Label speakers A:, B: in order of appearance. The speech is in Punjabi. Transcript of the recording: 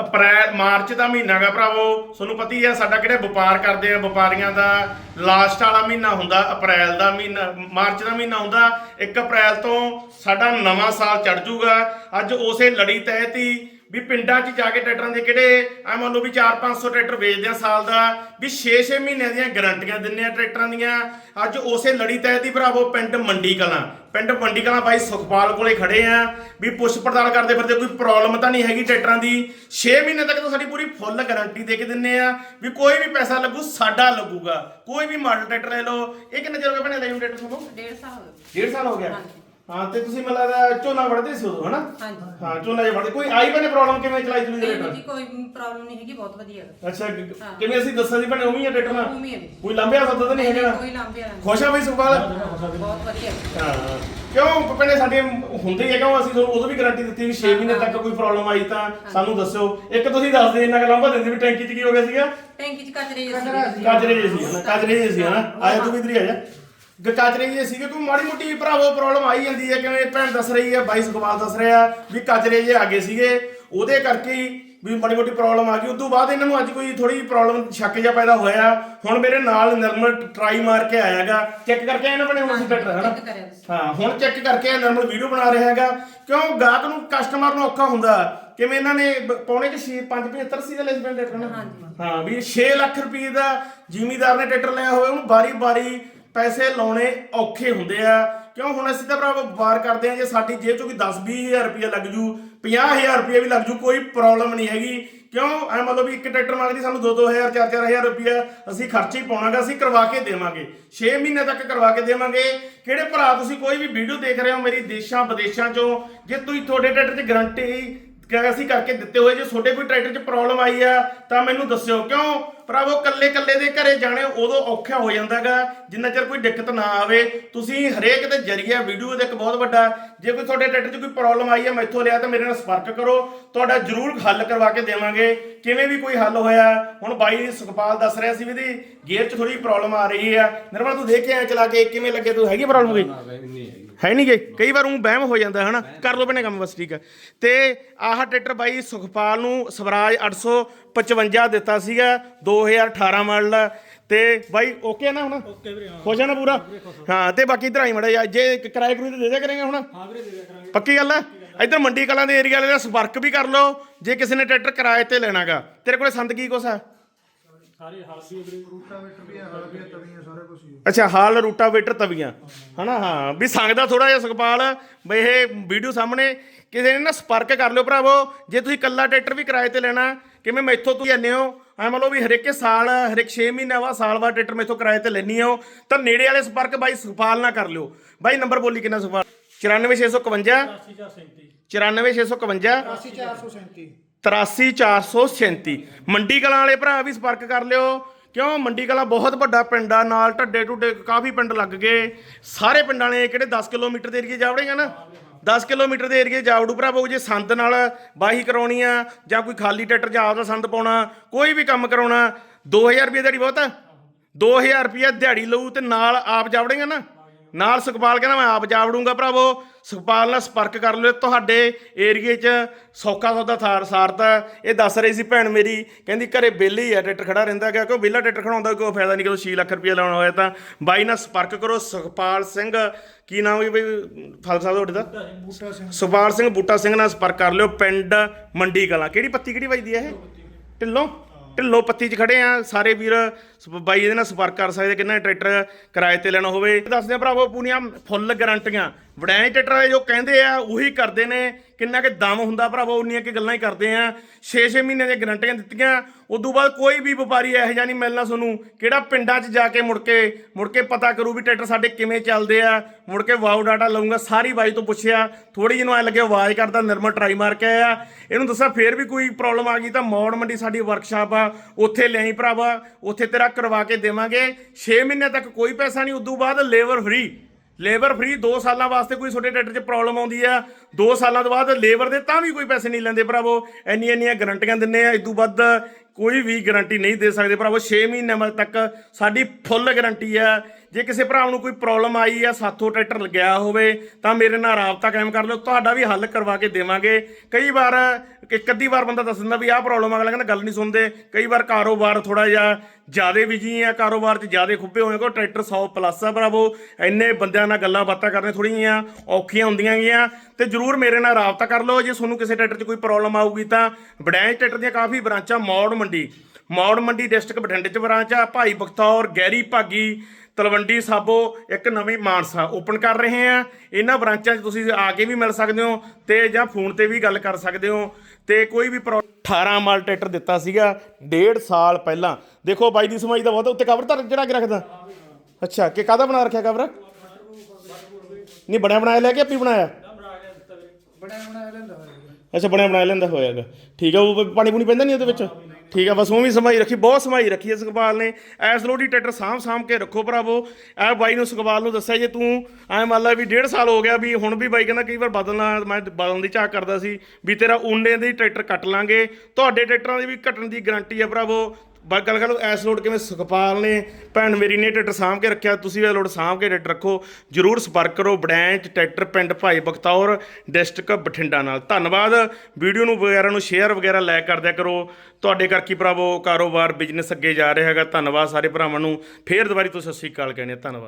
A: ਅਪ੍ਰੈਲ, ਮਾਰਚ ਦਾ ਮਹੀਨਾ ਗਾ ਭਰਾਵੋ। ਤੁਹਾਨੂੰ ਪਤਾ ਹੀ ਆ, ਸਾਡਾ ਕਿਹੜੇ ਵਪਾਰ ਕਰਦੇ ਆ, ਵਪਾਰੀਆਂ ਦਾ ਲਾਸਟ ਵਾਲਾ ਮਹੀਨਾ ਹੁੰਦਾ, ਅਪ੍ਰੈਲ ਦਾ ਮਹੀਨਾ, ਮਾਰਚ ਦਾ ਮਹੀਨਾ ਹੁੰਦਾ 1 ਅਪ੍ਰੈਲ ਤੋਂ ਸਾਡਾ ਨਵਾਂ ਸਾਲ ਚੜ ਜੂਗਾ। ਅੱਜ ਉਸੇ ਲੜੀ ਤਹਿਤ ਹੀ ਵੀ ਪਿੰਡਾਂ 'ਚ ਜਾ ਕੇ ਟਰੈਕਟਰਾਂ ਦੇ ਕਿਹੜੇ ਆ ਮੰਨ ਲਓ ਵੀ 4-500 ਟਰੈਕਟਰ ਵੇਚਦੇ ਆ ਸਾਲ ਦਾ ਵੀ 6-6 ਮਹੀਨਿਆਂ ਦੀਆਂ ਗਾਰੰਟੀਆਂ ਦਿੰਨੇ ਆ ਟਰੈਕਟਰਾਂ ਦੀਆਂ। ਅੱਜ ਉਸੇ ਲੜੀ ਤਹਿਤ ਹੀ ਭਰਾਵੋ ਪਿੰਡ ਮੰਡੀ ਕਲਾਂ ਪਿੰਡ ਮੰਡੀ ਕਲਾਂ ਬਾਈ ਸੁਖਪਾਲ ਕੋਲੇ ਖੜੇ ਆ ਵੀ ਪੁੱਛ ਪੜਤਾਲ ਕਰਦੇ ਫਿਰਦੇ ਕੋਈ ਪ੍ਰੋਬਲਮ ਤਾਂ ਨਹੀਂ ਹੈਗੀ ਟਰੈਕਟਰਾਂ ਦੀ। 6 ਮਹੀਨੇ ਤੱਕ ਤਾਂ ਸਾਡੀ ਪੂਰੀ ਫੁੱਲ ਗਾਰੰਟੀ ਦੇ ਕੇ ਦਿੰਨੇ ਆ ਵੀ ਕੋਈ ਵੀ ਪੈਸਾ ਲੱਗੂ ਸਾਡਾ ਲੱਗੂਗਾ। ਕੋਈ ਵੀ ਮਾਡਲ ਟਰੈਕਟਰ ਲੈ ਲਓ। ਇਹ ਕਿੰਨੇ ਚਿਰ ਹੋ ਗਿਆ ਭੈਣੇ ਲਈ ਨੂੰ ਟਰੈਕਟਰ ਤੁਹਾਨੂੰ?
B: ਡੇਢ ਸਾਲ ਹੋ ਗਏ।
A: ਡੇਢ ਸਾਲ ਹੋ ਗਿਆ?
B: ਹਾਂਜੀ।
A: ਹਾਂ ਤੇ ਤੁਸੀਂ ਮੈਨੂੰ ਲੱਗਦਾ ਝੋਨਾ ਵੜਦੇ ਸੀ ਉਦੋਂ ਹਨਾ?
B: ਹਾਂਜੀ।
A: ਹਾਂ ਝੋਨਾ ਜੇ ਵੜਦੇ। ਕੋਈ ਆਈ ਬਨੇ ਪ੍ਰੋਬਲਮ ਕਿਵੇਂ ਚਲਾਈ ਤੁਸੀਂ
B: ਨਹੀਂ ਕੋਈ ਪ੍ਰੋਬਲਮ ਨਹੀਂ ਹੈਗੀ ਬਹੁਤ ਵਧੀਆ।
A: ਅੱਛਾ ਕਿ-
B: ਹਾਂ।
A: ਕਿਵੇਂ ਅਸੀਂ ਦੱਸਾਂ ਸੀ ਭੈਣੇ ਉਵੇਂ ਹੀ ਆ ਟਰੈਕਟਰ ਨਾਲ?
B: ਉਵੇਂ ਹੀ ਵੀ।
A: ਕੋਈ ਲੰਬਿਆ ਸੱਦਾ ਤਾਂ ਨਹੀਂ ਹੈਗਾ?
B: ਕੋਈ ਵਾਲਾ ਨਹੀਂ।
A: ਖੁਸ਼ ਆ ਬਈ ਸੁਖਪਾਲ?
B: ਬਹੁਤ ਵਧੀਆ। ਹੈ।
A: ਕਿਉਂ ਭੈਣੇ ਸਾਡੇ ਹੁੰਦੇ ਹੀ ਆ ਕਿਉਂ ਅਸੀਂ ਤੁਹਾਨੂੰ ਉਦੋਂ ਵੀ ਗਾਰੰਟੀ ਦਿੱਤੀ ਵੀ 6 ਮਹੀਨੇ ਤੱਕ ਕੋਈ ਪ੍ਰੋਬਲਮ ਆਈ ਤਾਂ ਸਾਨੂੰ ਦੱਸਿਓ। ਇੱਕ ਤੁਸੀਂ ਦੱਸ ਦੇ ਇੰਨਾ ਕੁ ਲੰਬਾ ਦਿੰਦੇ ਵੀ ਟੈਂਕੀ 'ਚ ਕੀ ਹੋ ਗਿਆ ਸੀਗਾ?
B: ਟੈਂਕੀ ਚ ਕਚਰੇ ਜਿਹੇ ਸੀਗੇ।
A: ਕਾਜਰੇ ਜੇ ਸੀ। ਹਨਾ ਕਾਜਰੇ ਜੇ ਸੀ ਹਨਾ ਆਇਆ ਤੂੰ ਵੀ ਇਧਰ ਹੀ ਆ ਜਾ। ਗ- ਕਾਜਰੇ ਜੇ ਸੀਗੇ ਕੋਈ ਮਾੜੀ ਮੋਟੀ ਭਰਾਵੋ ਪ੍ਰੋਬਲਮ ਆਈ ਜਾਂਦੀ ਹੈ ਕਿਵੇਂ ਭੈਣ ਦੱਸ ਰਹੀ ਹੈ ਬਾਈ ਸੁਖਪਾਲ ਦੱਸ ਰਿਹਾ ਵੀ ਕਾਜਰੇ ਜੇ ਆ ਗਏ ਸੀਗੇ ਉਹਦੇ ਕਰਕੇ ਵੀ ਮਾੜੀ ਮੋਟੀ ਪ੍ਰੋਬਲਮ ਆ ਗਈ। ਉਦੋਂ ਬਾਅਦ ਇਹਨਾਂ ਨੂੰ ਅੱਜ ਕੋਈ ਥੋੜੀ ਪ੍ਰੋਬਲਮ ਸ਼ੱਕ ਜਿਹਾ ਪੈਦਾ ਹੋਇਆ। ਹੁਣ ਮੇਰੇ ਨਾਲ ਨਿਰਮਲ ਟਰਾਈ ਮਾਰ ਕੇ ਆਇਆਗਾ ਚੈੱਕ ਕਰਕੇ ਆਇਆ ਨਾ ਬਣੇ ਹੁਣ ਅਸੀਂ ਹਨਾ। ਹਾਂ ਹੁਣ ਚੈੱਕ ਕਰਕੇ ਇਹ ਨਰਮਲ ਵੀਡੀਓ ਬਣਾ ਰਿਹਾ ਹੈਗਾ। ਕਿਉਂ? ਗਾਹਕ ਨੂੰ ਕਸਟਮਰ ਨੂੰ ਔਖਾ ਹੁੰਦਾ। ਕਿਵੇਂ ਇਹਨਾਂ ਨੇ ਪੌਣੇ ਚ 6 5 75 ਸੀ ਦਾ ਲੈਸਬੈਂਡ
B: ਹਾਂਜੀ।
A: ਹਾਂ ਵੀ 6 ਲੱਖ ਰੁਪਏ ਦਾ ਜ਼ਿਮੀਦਾਰ ਨੇ ਟਰੈਕਟਰ ਲਿਆ ਹੋਵੇ ਉਹਨੂੰ ਬਾਰੀ-ਬਾਰੀ ਪੈਸੇ ਲਾਉਣੇ ਔਖੇ ਹੁੰਦੇ ਆ। ਕਿਉਂ? ਹੁਣ ਅਸੀਂ ਤਾਂ ਭਰਾ ਵਪਾਰ ਕਰਦੇ ਆ, ਜੇ ਸਾਡੀ ਜੇਬ ਚੋਂ ਵੀ 10-20000 ਰੁਪਏ ਲੱਗ ਜੂ 50000 ਰੁਪਏ ਵੀ ਲੱਗ ਜੂ, ਕੋਈ ਪ੍ਰੋਬਲਮ ਨਹੀਂ ਹੈਗੀ। ਕਿਉਂ? ਐ ਮਤਲਬ ਵੀ ਇੱਕ ਟਰੈਕਟਰ ਮੰਗਦੀ ਸਾਨੂੰ 2-2000 4-4000 ਰੁਪਏ ਅਸੀਂ ਖਰਚੇ ਹੀ ਪਾਉਣਾਗਾ, ਅਸੀਂ ਕਰਵਾ ਕੇ ਦੇਵਾਂਗੇ। 6 ਮਹੀਨੇ ਤੱਕ ਕਰਵਾ ਕੇ ਦੇਵਾਂਗੇ। ਕਿਹੜੇ ਭਰਾ ਤੁਸੀਂ ਕੋਈ ਵੀ ਵੀਡੀਓ ਦੇਖ ਰਹੇ ਹੋ ਮੇਰੀ ਦੇਸ਼ਾਂ ਵਿਦੇਸ਼ਾਂ ਚੋਂ, ਜੇ ਤੁਸੀਂ ਤੁਹਾਡੇ ਟਰੈਕਟਰ 'ਚ ਗਾਰੰਟੀ ਅਸੀਂ ਕਰਕੇ ਦਿੱਤੇ ਹੋਏ, ਜੇ ਤੁਹਾਡੇ ਕੋਈ ਟਰੈਕਟਰ 'ਚ ਪ੍ਰੋਬਲਮ ਆਈ ਆ, ਤਾਂ ਮੈਨੂੰ ਦੱਸਿਓ। ਕਿਉਂ? ਭਰਾਵੋ ਕੱਲੇ ਕੱਲੇ ਦੇ ਘਰੇ ਜਾਣੇ ਉਦੋਂ ਔਖਾ ਹੋ ਜਾਂਦਾਗਾ। ਜਿੰਨਾ ਚਿਰ ਕੋਈ ਦਿੱਕਤ ਨਾ ਆਵੇ ਤੁਸੀਂ ਹਰੇਕ ਦੇ ਜਰੀਏ ਵੀਡੀਓ ਦੇ ਇੱਕ ਬਹੁਤ ਵੱਡਾ ਜੇ ਕੋਈ ਤੁਹਾਡੇ ਟਰੈਕਟਰ 'ਚ ਕੋਈ ਪ੍ਰੋਬਲਮ ਆਈ ਆ ਮੈਥੋਂ ਲਿਆ ਤਾਂ ਮੇਰੇ ਨਾਲ ਸੰਪਰਕ ਕਰੋ। ਤੁਹਾਡਾ ਜ਼ਰੂਰ ਹੱਲ ਕਰਵਾ ਕੇ ਦੇਵਾਂਗੇ। ਕਿਵੇਂ ਵੀ ਕੋਈ ਹੱਲ ਹੋਇਆ ਹੁਣ ਬਾਈ ਸੁਖਪਾਲ ਦੱਸ ਰਿਹਾ ਸੀ ਵੀ ਇਹਦੀ ਗੇਅਰ 'ਚ ਥੋੜੀ ਪ੍ਰੋਬਲਮ ਆ ਰਹੀ ਆ। ਨਿਰਮਲ ਤੂੰ ਦੇਖ ਕੇ ਆਇਆ ਚਲਾ ਕੇ ਕਿਵੇਂ ਲੱਗੇ ਤੂੰ? ਹੈਗੀ ਪ੍ਰੋਬਲਮ ਕੋਈ? ਹੈ ਨਹੀਂ ਗੇ ਕਈ ਵਾਰ ਉਹ ਵਹਿਮ ਹੋ ਜਾਂਦਾ ਹਨਾ? ਕਰ ਲੋ ਬਣੇ ਕੰਮ ਬਸ ਠੀਕ ਆ। ਤੇ ਆਹ ਟਰੈਕਟਰ ਬਾਈ ਸੁਖਪਾਲ ਨੂੰ ਸਵਰਾਜ 855 ਦਿੱਤਾ ਸੀਗਾ 2018 ਮਾਡਲ ਆ। ਤੇ ਬਾਈ ਓਕੇ ਨਾ ਹੁਣ? ਓਕੇ ਵੀਰੇ ਖੁਸ਼ ਆ ਨਾ ਪੂਰਾ? ਹਾਂ ਤੇ ਬਾਕੀ ਇਧਰ ਆਈ ਮੜਾ ਜੇ ਕਿਰਾਏ ਕਰੂਏ ਤੇ ਦੇ ਦਿਆ ਕਰੇਗਾ ਹੁਣ? ਹਾਂ ਵੀਰੇ ਦੇ ਦਿਆ ਕਰਾਂਗੇ। ਪੱਕੀ ਗੱਲ ਆ? ਇਧਰ ਮੰਡੀ ਕਲਾਂ ਦੇ ਏਰੀਆ ਵਾਲੇ ਦਾ ਸੰਪਰਕ ਵੀ ਕਰ ਲਓ ਜੇ ਕਿਸੇ ਨੇ ਟਰੈਕਟਰ ਕਿਰਾਏ ਤੇ ਲੈਣਾਗਾ। ਤੇਰੇ ਕੋਲੇ ਸੰਦ ਕੀ ਕੁਛ ਆ? ਅੱਛਾ ਹਾਲ ਰੂਟਾਵੇਟਰ ਤਵੀਆਂ। ਹਨਾ ਹਾਂ। ਵੀ ਸੰਗਦਾ ਥੋੜਾ ਜਿਹਾ ਸੁਖਪਾਲ ਬਈ ਇਹ ਵੀਡੀਓ ਸਾਹਮਣੇ ਕਿਸੇ ਨੇ ਨਾ ਸੰਪਰਕ ਕਰ ਲਿਓ ਭਰਾਵੋ ਜੇ ਤੁਸੀਂ ਕੱਲਾ ਟਰੈਕਟਰ ਵੀ ਕਿਰਾਏ ਤੇ ਲੈਣਾ ਕਿਵੇਂ ਮੈਥੋਂ ਤੁਸੀਂ ਲੈਂਦੇ ਹੋ? ਐ ਮੰਨ ਲਓ ਵੀ ਹਰੇਕ ਸਾਲ ਹਰੇਕ 6 ਮਹੀਨਿਆਂ ਬਾਅਦ ਸਾਲ ਬਾਅਦ ਟਰੈਕਟਰ ਮੈਥੋਂ ਕਿਰਾਏ ਤੇ ਲੈਣੀ ਹੋ ਤਾਂ ਨੇੜੇ ਵਾਲੇ ਸੰਪਰਕ ਬਾਈ ਸੁਖਪਾਲ ਨਾਲ ਕਰ ਲਿਓ। ਬਾਈ ਨੰਬਰ ਬੋਲੀ ਕਿੰਨਾ ਸੁਖਪਾਲ? 94651 94651 83437 ਮੰਡੀ ਕਲਾਂ ਵਾਲੇ ਭਰਾ ਵੀ ਸੰਪਰਕ ਕਰ ਲਿਓ। ਕਿਉਂ? ਮੰਡੀ ਕਲਾਂ ਬਹੁਤ ਵੱਡਾ ਪਿੰਡ ਆ ਨਾਲ ਢੱਡੇ ਢੁੱਡੇ ਕਾਫੀ ਪਿੰਡ ਲੱਗ ਗਏ। ਸਾਰੇ ਪਿੰਡਾਂ ਨੇ ਕਿਹੜੇ 10 ਕਿਲੋਮੀਟਰ ਦੇ ਏਰੀਏ ਜਾਵੜੇਗਾ ਨਾ? 10 ਕਿਲੋਮੀਟਰ ਦੇ ਏਰੀਏ ਜਾਵੜੂ ਭਰਾਵੋ ਜੇ ਸੰਦ ਨਾਲ ਬਾਹੀ ਕਰਾਉਣੀ ਆ ਜਾਂ ਕੋਈ ਖਾਲੀ ਟਰੈਕਟਰ ਜਾਂ ਆਪਦਾ ਸੰਦ ਪਾਉਣਾ, ਕੋਈ ਵੀ ਕੰਮ ਕਰਾਉਣਾ 2000 ਰੁਪਏ ਦਿਹਾੜੀ ਬਹੁਤ ਆ। 2000 ਰੁਪਏ ਦਿਹਾੜੀ ਲਊ ਤੇ ਨਾਲ ਆਪ ਜਾਵੜੇਗਾ ਨਾ। ਨਾਲ ਸੁਖਪਾਲ ਕਹਿੰਦਾ ਮੈਂ ਆਪ ਜਾਵੜੂੰਗਾ ਭਰਾਵੋ। ਸੁਖਪਾਲ ਨਾਲ ਸੰਪਰਕ ਕਰ ਲਿਓ ਤੁਹਾਡੇ ਏਰੀਏ 'ਚ ਸੌਖਾ ਸੌਦਾ ਥਾਰ ਸਾਰਤਾ ਇਹ ਦੱਸ ਰਹੀ ਸੀ ਭੈਣ ਮੇਰੀ ਕਹਿੰਦੀ ਘਰੇ ਵਿਹਲੇ ਹੀ ਆ ਟਰੈਕਟਰ ਖੜਾ ਰਹਿੰਦਾ ਕਿ ਕੋਈ ਵਿਹਲਾ ਟਰੈਕਟਰ ਖੜਾਉਂਦਾ ਕੋਈ ਫਾਇਦਾ ਨਹੀਂ ਕਿ 6 ਲੱਖ ਰੁਪਏ ਲਾਉਣਾ ਹੋਇਆ ਤਾਂ। ਬਾਈ ਨਾਲ ਸੰਪਰਕ ਕਰੋ ਸੁਖਪਾਲ ਸਿੰਘ ਕੀ ਨਾਮ ਹੈ ਬਈ ਫਾਦਰ ਸਾਹਿਬ ਤੁਹਾਡੇ ਦਾ? ਸੁਖਪਾਲ ਸਿੰਘ ਬੂਟਾ ਸਿੰਘ ਨਾਲ ਸੰਪਰਕ ਕਰ ਲਿਓ ਪਿੰਡ ਮੰਡੀ ਕਲਾਂ। ਕਿਹੜੀ ਪੱਤੀ ਕਿਹੜੀ ਵੱਜਦੀ ਹੈ ਇਹ? ਢਿੱਲੋਂ। ਢਿੱਲੋਂ ਪੱਤੀ 'ਚ ਖੜੇ ਆ ਸਾਰੇ ਵੀਰ ਬਾਈ ਇਹਦੇ ਨਾਲ ਸੰਪਰਕ ਕਰ ਸਕਦੇ, ਕਿੰਨਾ ਟਰੈਕਟਰ ਕਿਰਾਏ ਤੇ ਲੈਣਾ ਹੋਵੇ। ਦੱਸਦੇ ਆ ਭਰਾਵੋ, ਪੂਰੀਆਂ ਫੁੱਲ ਗਰੰਟੀਆਂ। ਵੜੈਂ ਟਰੈਕਟਰ ਜੋ ਕਹਿੰਦੇ ਆ, ਉਹੀ ਕਰਦੇ ਨੇ। ਕਿੰਨਾ ਕਿ ਦਮ ਹੁੰਦਾ ਭਰਾਵੋ, ਉਨੀਆਂ ਕਿ ਗੱਲਾਂ ਹੀ ਕਰਦੇ ਆ। 6-6 ਮਹੀਨੇ ਦੀਆਂ ਗਰੰਟੀਆਂ ਦਿੱਤੀਆਂ। ਉਦੋਂ ਬਾਅਦ ਕੋਈ ਵੀ ਵਪਾਰੀ ਇਹੋ ਜਿਹਾ ਨਹੀਂ ਮਿਲਣਾ ਤੁਹਾਨੂੰ। ਕਿਹੜਾ ਪਿੰਡਾਂ 'ਚ ਜਾ ਕੇ ਮੁੜ ਕੇ ਮੁੜ ਕੇ ਪਤਾ ਕਰੂ ਵੀ ਟਰੈਕਟਰ ਸਾਡੇ ਕਿਵੇਂ ਚੱਲਦੇ ਆ। ਮੁੜ ਕੇ ਵਾਓ ਡਾਟਾ ਲਊਂਗਾ, ਸਾਰੀ ਬਾਈ ਤੋਂ ਪੁੱਛਿਆ। ਥੋੜੀ ਜਿਹੀ ਨੂੰ ਐ ਲੱਗੇ ਆਵਾਜ਼ ਕਰਦਾ, ਨਿਰਮਲ ਟਰਾਈ ਮਾਰ ਕੇ ਆਇਆ। ਇਹਨੂੰ ਦੱਸਾਂ ਫੇਰ ਵੀ ਕੋਈ ਪ੍ਰੋਬਲਮ ਆ ਗਈ ਤਾਂ ਮੌੜ ਮੰਡੀ ਸਾਡੀ ਵਰਕਸ਼ਾਪ ਆ। ਉੱਥੇ ਲਿਆਈ ਭਰਾਵਾ। ਉੱਥੇ ਤੇਰਾ ਕਰਵਾ ਕੇ ਦੇਵਾਂਗੇ। 6 ਮਹੀਨੇ ਤੱਕ ਕੋਈ ਪੈਸਾ ਨਹੀਂ, ਉਦੋਂ ਬਾਅਦ ਲੇਬਰ ਫ੍ਰੀ। ਲੇਬਰ ਫ੍ਰੀ 2 ਸਾਲਾਂ ਵਾਸਤੇ ਕੋਈ ਛੋਟੇ ਟਰੈਕਟਰ 'ਚ ਪ੍ਰੋਬਲਮ ਆਉਂਦੀ ਆ। 2 ਸਾਲਾਂ ਤੋਂ ਬਾਅਦ ਲੇਬਰ ਦੇ ਤਾਂ ਵੀ ਕੋਈ ਪੈਸੇ ਨਹੀਂ ਲੈਂਦੇ ਭਰਾਵੋ। ਇੰਨੀਆਂ ਇੰਨੀਆਂ ਗਰੰਟੀਆਂ ਦਿੰਨੇ ਆ, ਇਦੋਂ ਵੱਧ ਕੋਈ ਵੀ ਗਰੰਟੀ ਨਹੀਂ ਦੇ ਸਕਦੇ। ਭਰਾਵੋ 6 ਮਹੀਨਿਆਂ ਤੱਕ ਸਾਡੀ ਫੁੱਲ ਗਰੰਟੀ ਆ। ਜੇ ਕਿਸੇ ਭਰਾ ਨੂੰ ਕੋਈ ਪ੍ਰੋਬਲਮ ਆਈ ਆ, ਸਾਥੋਂ ਟਰੈਕਟਰ ਲੱਗਿਆ ਹੋਵੇ, ਤਾਂ ਮੇਰੇ ਨਾਲ ਰਾਬਤਾ ਕਾਇਮ ਕਰ ਲਓ। ਤੁਹਾਡਾ ਵੀ ਹੱਲ ਕਰਵਾ ਕੇ ਦੇਵਾਂਗੇ। ਕਈ ਵਾਰ ਇੱਕ ਅੱਧੀ ਵਾਰ ਬੰਦਾ ਦੱਸ ਦਿੰਦਾ ਵੀ ਆਹ ਪ੍ਰੋਬਲਮ ਅਗਲਾ ਕਹਿੰਦਾ ਗੱਲ ਨਹੀਂ ਸੁਣਦੇ। ਕਈ ਵਾਰ ਕਾਰੋਬਾਰ ਥੋੜਾ ਜਿਹਾ ਜਿਆਦੇ ਬਿਜ਼ੀ ਆ, ਕਾਰੋਬਾਰ 'ਚ ਜਿਆਦੇ ਖੁੱਬੇ ਹੋਏ ਕੋ, ਟਰੈਕਟਰ 100 ਪਲੱਸ ਆ ਭਰਾਵੋ। ਇੰਨੇ ਬੰਦਿਆਂ ਨਾਲ ਗੱਲਾਂ ਬਾਤਾਂ ਕਰਨੇ ਥੋੜ੍ਹੀਆਂ ਜਿਹੀਆਂ ਔਖੀਆਂ ਹੁੰਦੀਆਂ ਗੀਆਂ ਤੇ ਜਰੂਰ ਮੇਰੇ ਨਾਲ ਰਾਬਤਾ ਕਰ ਲਓ। ਜੇ ਤੁਹਾਨੂੰ ਕਿਸੇ ਟਰੈਕਟਰ 'ਚ ਕੋਈ ਪ੍ਰੋਬਲਮ ਆਊਗੀ ਤਾਂ ਬੜੈਂਚ ਟਰੈਕਟਰ ਦੀਆਂ ਕਾਫੀ ਬ੍ਰਾਂਚਾਂ ਮੌੜ ਮੰਡੀ ਮੌੜ ਮੰਡੀ ਡਿਸਟ੍ਰਿਕਟ ਬਠਿੰਡੇ 'ਚ ਬ੍ਰਾਂਚ ਆ। ਭਾਈ ਬਖਤੌਰ ਗੈਰੀ ਭਾਗੀ ਤਲਵੰਡੀ ਸਾਬੋ ਇੱਕ ਨਵੀਂ ਮਾਨਸਾ ਓਪਨ ਕਰ ਰਹੇ ਆ। ਇਹਨਾਂ ਬ੍ਰਾਂਚਾਂ 'ਚ ਤੁਸੀਂ ਆ ਕੇ ਵੀ ਮਿਲ ਸਕਦੇ ਹੋ ਤੇ ਜਾਂ ਫੋਨ ਤੇ ਵੀ ਗੱਲ ਕਰ ਸਕਦੇ ਹੋ ਤੇ ਕੋਈ ਵੀ ਪ੍ਰੋ- 18 ਮਾਲ ਟਰੈਕਟਰ ਦਿੱਤਾ ਸੀਗਾ ਡੇਢ ਸਾਲ ਪਹਿਲਾਂ। ਦੇਖੋ ਬਾਈ ਦੀ ਸਮਾਈ ਦਾ ਬਹੁਤ ਉੱਤੇ ਕਵਰ ਤਾਂ ਜਿਹੜਾ ਕਿ ਰੱਖਦਾ। ਅੱਛਾ ਕਿ ਕਾਹਦਾ ਬਣਾ ਰੱਖਿਆ ਕਵਰ ਨਹੀਂ ਬਣਿਆ ਬਣਾਇਆ ਲੈ ਕੇ ਆਪੀ ਬਣਾਇਆ?
C: ਬਣਿਆ ਬਣਾਇਆ ਲੈਂਦਾ ਹੋਇਆ
A: ਅੱਛਾ ਬਣਿਆ ਬਣਾਇਆ ਲੈਂਦਾ ਹੋਇਆਗਾ ਠੀਕ ਆ ਉਹ ਪਾਣੀ ਪੂਣੀ ਪੈਂਦਾ ਨਹੀਂ ਉਹਦੇ ਵਿੱਚ? ਠੀਕ ਆ, ਬਸ ਉਹ ਵੀ ਸਮਾਈ ਰੱਖੀ, ਬਹੁਤ ਸਮਾਈ ਰੱਖੀ ਹੈ ਸੁਖਪਾਲ ਨੇ। ਐਸ ਲੋਡੀ ਟਰੈਕਟਰ ਸਾਂਭ ਸਾਂਭ ਕੇ ਰੱਖੋ ਭਰਾਵੋ। ਐ ਬਾਈ ਨੂੰ ਸੁਖਪਾਲ ਨੂੰ ਦੱਸਿਆ ਜੇ ਤੂੰ, ਐ ਮੰਨ ਲੈ ਵੀ ਡੇਢ ਸਾਲ ਹੋ ਗਿਆ ਵੀ ਹੁਣ ਵੀ ਬਾਈ ਕਹਿੰਦਾ ਕਈ ਵਾਰ ਬਦਲਣਾ, ਮੈਂ ਬਦਲਣ ਦੀ ਝਾਕ ਕਰਦਾ ਸੀ ਵੀ ਤੇਰਾ ਉਨੇ ਦੇ ਟਰੈਕਟਰ ਕੱਟ ਲਾਂਗੇ। ਤੁਹਾਡੇ ਟਰੈਕਟਰਾਂ ਦੀ ਵੀ ਕੱਟਣ ਦੀ ਗਾਰੰਟੀ ਹੈ ਭਰਾਵੋ। ਬਾ ਗੱਲ ਕਰ ਲਓ, ਐਸ ਲੋਡ ਕਿਵੇਂ ਸੁਖਪਾਲ ਨੇ, ਭੈਣ ਮੇਰੀ ਨੇ ਟਰੈਕਟਰ ਸਾਂਭ ਕੇ ਰੱਖਿਆ, ਤੁਸੀਂ ਵੀ ਲੋਡ ਸਾਂਭ ਕੇ ਟਰੈਕਟਰ ਰੱਖੋ। ਜਰੂਰ ਸੰਪਰਕ ਕਰੋ, ਬੜੈਂਚ, ਟਰੈਕਟਰ ਪਿੰਡ ਭਾਈ ਬਖਤੌਰ, ਡਿਸਟ੍ਰਿਕਟ ਬਠਿੰਡਾ ਨਾਲ। ਧੰਨਵਾਦ। ਵੀਡੀਓ ਨੂੰ ਵਗੈਰਾ ਨੂੰ ਸ਼ੇਅਰ ਵਗੈਰਾ ਲਾਇਕ ਕਰਦਿਆ ਕਰੋ। ਤੁਹਾਡੇ ਕਰਕੇ ਭਰਾਵੋ, ਕਾਰੋਬਾਰ ਬਿਜ਼ਨਸ ਅੱਗੇ ਜਾ ਰਿਹਾ ਹੈਗਾ। ਧੰਨਵਾਦ ਸਾਰੇ ਭਰਾਵਾਂ ਨੂੰ। ਫੇਰ ਦੁਬਾਰੀ ਤੋਂ ਸਤਿ ਸ਼੍ਰੀ ਅਕਾਲ ਕਹਿੰਦੇ ਧੰਨਵਾਦ।